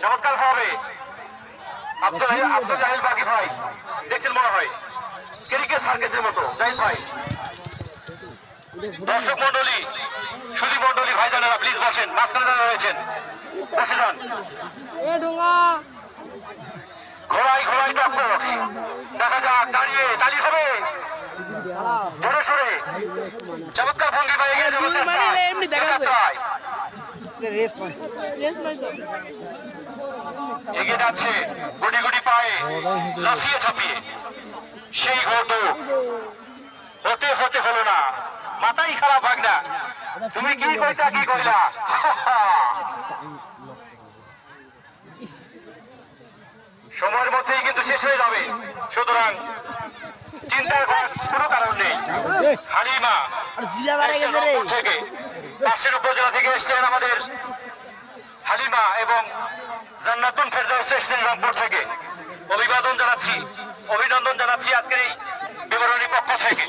চমৎকার হবে। আব্দুল আব্দুল জাহিল বাকি ভাই। দেখছেন মনে হয়। ক্রিকেট সার্কেসের মতো। জাহিদ ভাই। দর্শক মন্ডলী সুদী মন্ডলী ভাই জানেরা প্লিজ বসেন। মাঝখানে রয়েছেন বসে যান। ঘোড়াই ঘোড়াই টক্কর দেখা যাক দাঁড়িয়ে তালি হবে। জোরে সোরে। চমৎকার ভঙ্গি ভাই এগিয়ে রেস নয়। রেস নয় তো। এগিয়ে যাচ্ছে গুটি গুটি পায়ে লাফিয়ে ছাপিয়ে সেই ঘট হতে হতে হলো না। মাথাই খারাপ ভাগ না। তুমি কি কইতা কি কইলা? সময়ের মধ্যেই কিন্তু শেষ হয়ে যাবে। সুতরাং হালিমা থেকে পাশের উপজেলা থেকে এসেছেন আমাদের হালিমা এবং জান্নাতুন ফেরদাউস এসেছেন রংপুর থেকে। অভিবাদন জানাচ্ছি অভিনন্দন জানাচ্ছি আজকের এই বিবরণী পক্ষ থেকে।